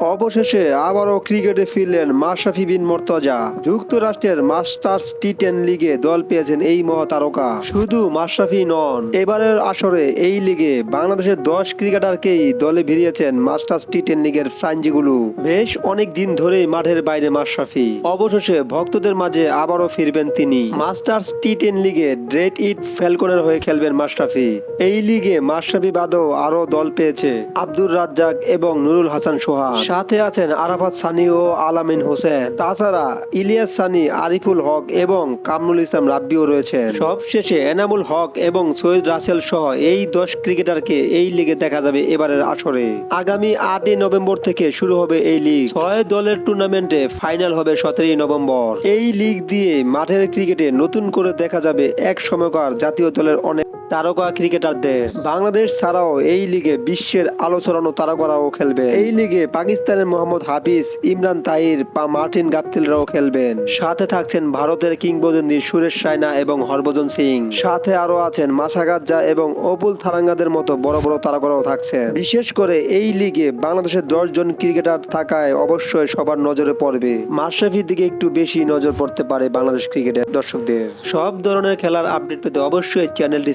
অবশেষে আবারও ক্রিকেটে ফিরলেন মাশরাফি বিন মর্তজা। যুক্তরাষ্ট্রের মাস্টার্স টি টেন লিগে দল পেয়েছেন এই মহাতারকা। শুধু মাশরাফি নন, এবারের আসরে এই লিগে বাংলাদেশের দশ ক্রিকেটারকেই দলে ভিড়িয়েছেন মাস্টার্স টি টেন লিগের ফ্রাঞ্জিগুলো। বেশ অনেক দিন ধরেই মাঠের বাইরে মাশরাফি। অবশেষে ভক্তদের মাঝে আবারও ফিরবেন তিনি। মাস্টার্স টি টেন লিগে ড্রেট ইট ফ্যালকনের হয়ে খেলবেন মাশরাফি। এই লিগে মাশরাফি বাদও আরও দল পেয়েছে আব্দুর রাজ্জাক এবং নুরুল হাসান সোহান। সাথে আছেন আরাফাত সানি ও আলামিন হোসেন। তাছাড়া ইলিয়াস সানি, আরিফুল হক এবং কামরুল ইসলাম রাব্বিও রয়েছেন। সবশেষে এনামুল হক এবং সৈয়দ রাসেল সহ এই দশ ক্রিকেটারকে এই লিগে দেখা যাবে এবারের আসরে। আগামী আটই নভেম্বর থেকে শুরু হবে এই লিগ। ছয় দলের টুর্নামেন্টে ফাইনাল হবে সতেরোই নভেম্বর। এই লিগ দিয়ে মাঠের ক্রিকেটে নতুন করে দেখা যাবে এক সময়কার জাতীয় দলের অনেক তারকা ক্রিকেটারদের। বাংলাদেশ ছাড়াও এই লিগে বিশ্বের আলো ছড়ানো তারকারাও খেলবে। এই লিগে পাকিস্তানের মোহাম্মদ হাফিজ, ইমরান তাহির পা মার্টিন গাপ্তিলরাও খেলবেন। সাথে থাকছেন ভারতের কিংবদন্তি সুরেশ রায়না এবং হরভজন সিং। সাথে আরও আছেন মাসাগাজ্জা এবং অবুল থারাঙ্গাদের মতো বড় বড় তারকারাও থাকছেন। বিশেষ করে এই লিগে বাংলাদেশের দশ জন ক্রিকেটার থাকায় অবশ্যই সবার নজরে পড়বে। মাশরাফির দিকে একটু বেশি নজর পড়তে পারে বাংলাদেশ ক্রিকেটের দর্শকদের। সব ধরনের খেলার আপডেট পেতে অবশ্যই চ্যানেলটি